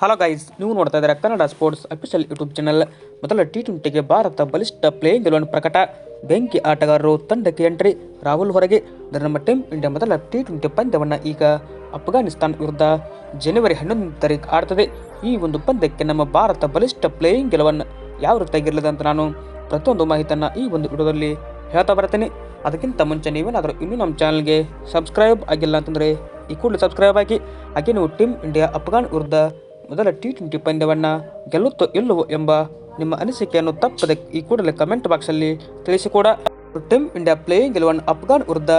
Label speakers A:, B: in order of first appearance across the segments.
A: Hello guys ನೀವು ನೋಡ್ತಾ ಇದ್ದಾರೆ Kannada sports official YouTube channel ಮೊದಲ ಟಿ ಟ್ವೆಂಟಿಗೆ ಭಾರತ ಬಲಿಷ್ಠ ಪ್ಲೇಯಿಂಗ್ ಎಲೆವನ್ ಪ್ರಕಟ. ಬೆಂಕಿ ಆಟಗಾರರು ತಂಡಕ್ಕೆ ಎಂಟ್ರಿ ರಾಹುಲ್ ಹೊರಗೆ. ನಮ್ಮ ಟೀಮ್ ಇಂಡಿಯಾ ಮೊದಲ ಟಿ ಟ್ವೆಂಟಿ ಪಂದ್ಯವನ್ನು ಈಗ ಅಫ್ಘಾನಿಸ್ತಾನ್ ವಿರುದ್ಧ ಜನವರಿ ಹನ್ನೊಂದನೇ ತಾರೀಕು ಆಡ್ತದೆ. ಈ ಒಂದು ಪಂದ್ಯಕ್ಕೆ ನಮ್ಮ ಭಾರತ ಬಲಿಷ್ಠ ಪ್ಲೇಯಿಂಗ್ ಎಲೆವನ್ ಯಾವ ರೀತಿಯಾಗಿರಲಿದೆ ಅಂತ ನಾನು ಪ್ರತಿಯೊಂದು ಮಾಹಿತಿಯನ್ನು ಈ ಒಂದು ವಿಡಿಯೋದಲ್ಲಿ ಹೇಳ್ತಾ ಬರ್ತೀನಿ. ಅದಕ್ಕಿಂತ ಮುಂಚೆ ನೀವೇನಾದರೂ ಇನ್ನೂ ನಮ್ಮ ಚಾನಲ್ಗೆ ಸಬ್ಸ್ಕ್ರೈಬ್ ಆಗಿಲ್ಲ ಅಂತಂದರೆ ಈ ಕೂಡಲೇ ಸಬ್ಸ್ಕ್ರೈಬ್ ಆಗಿ. ಹಾಗೆ ನೀವು ಟೀಮ್ ಇಂಡಿಯಾ ಅಫ್ಘಾನ್ ವಿರುದ್ಧ ಮೊದಲ ಟಿ ಟ್ವೆಂಟಿ ಪಂದ್ಯವನ್ನು ಗೆಲ್ಲುತ್ತೋ ಇಲ್ಲವೋ ಎಂಬ ನಿಮ್ಮ ಅನಿಸಿಕೆಯನ್ನು ತಪ್ಪದೆ ಈ ಕೂಡಲೇ ಕಮೆಂಟ್ ಬಾಕ್ಸಲ್ಲಿ ತಿಳಿಸಿಕೊಡ. ಟೀಮ್ ಇಂಡಿಯಾ ಪ್ಲೇಯಿಂಗ್ ಗೆಲುವನ್ ಅಫ್ಘಾನ್ ವಿರುದ್ಧ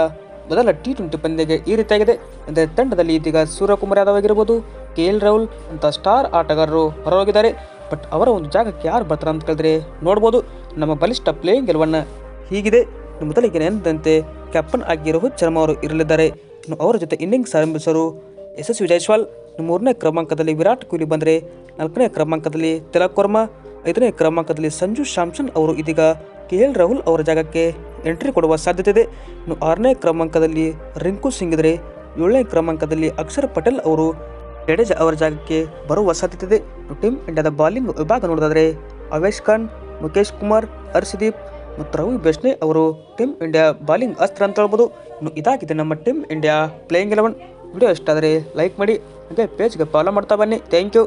A: ಮೊದಲ ಟಿ ಟ್ವೆಂಟಿ ಪಂದ್ಯಗೆ ಈ ರೀತಿಯಾಗಿದೆ. ಅಂದರೆ ತಂಡದಲ್ಲಿ ಇದೀಗ ಸೂರ್ಯಕುಮಾರ್ ಯಾದವ್ ಆಗಿರ್ಬೋದು ಕೆ ಎಲ್ ರಾಹುಲ್ ಅಂತ ಸ್ಟಾರ್ ಆಟಗಾರರು ಹೊರಹೋಗಿದ್ದಾರೆ. ಬಟ್ ಅವರ ಒಂದು ಜಾಗಕ್ಕೆ ಯಾರು ಬರ್ತಾರೆ ಅಂತ ಕೇಳಿದ್ರೆ ನೋಡ್ಬೋದು. ನಮ್ಮ ಬಲಿಷ್ಠ ಪ್ಲೇಯಿಂಗ್ ಗೆಲುವನ್ನು ಹೀಗಿದೆ. ಮೊದಲಿಗೆ ನೆನೆದಂತೆ ಕ್ಯಾಪ್ಟನ್ ಆಗಿ ರೋಹಿತ್ ಶರ್ಮಾ ಅವರು ಇರಲಿದ್ದಾರೆ. ಅವರ ಜೊತೆ ಇನ್ನಿಂಗ್ಸ್ ಆರಂಭಿಸಲು ಯಶಸ್ವಿ ಜೈಸ್ವಾಲ್. ಮೂರನೇ ಕ್ರಮಾಂಕದಲ್ಲಿ ವಿರಾಟ್ ಕೊಹ್ಲಿ ಬಂದರೆ ನಾಲ್ಕನೇ ಕ್ರಮಾಂಕದಲ್ಲಿ ತಿಲಕ್ ವರ್ಮಾ, ಐದನೇ ಕ್ರಮಾಂಕದಲ್ಲಿ ಸಂಜು ಸ್ಯಾಮ್ಸನ್ ಅವರು ಇದೀಗ ಕೆ ಎಲ್ ರಾಹುಲ್ ಅವರ ಜಾಗಕ್ಕೆ ಎಂಟ್ರಿ ಕೊಡುವ ಸಾಧ್ಯತೆ ಇದೆ ಇನ್ನು ಆರನೇ ಕ್ರಮಾಂಕದಲ್ಲಿ ರಿಂಕು ಸಿಂಗ್ ಇದ್ದರೆ ಏಳನೇ ಕ್ರಮಾಂಕದಲ್ಲಿ ಅಕ್ಷರ್ ಪಟೇಲ್ ಅವರು ಜಡೇಜಾ ಅವರ ಜಾಗಕ್ಕೆ ಬರುವ ಸಾಧ್ಯತೆ ಇದೆ ಟೀಮ್ ಇಂಡಿಯಾದ ಬಾಲಿಂಗ್ ವಿಭಾಗ ನೋಡೋದಾದರೆ ಅವೇಶ್ ಖಾನ್ ಮುಖೇಶ್ ಕುಮಾರ್, ಹರ್ಷದೀಪ್ ಮತ್ತು ರವಿ ಬೆಸ್ನೆ ಅವರು ಟೀಮ್ ಇಂಡಿಯಾ ಬಾಲಿಂಗ್ ಅಸ್ತ್ರ ಅಂತ ಹೇಳ್ಬೋದು. ಇನ್ನು ಇದಾಗಿದೆ ನಮ್ಮ team India playing eleven. Video ಇಷ್ಟ ಆದರೆ ಲೈಕ್ ಮಾಡಿ ಹಾಗೆ ಪೇಜ್ಗೆ ಫಾಲೋ ಮಾಡ್ತಾ ಬನ್ನಿ. Thank you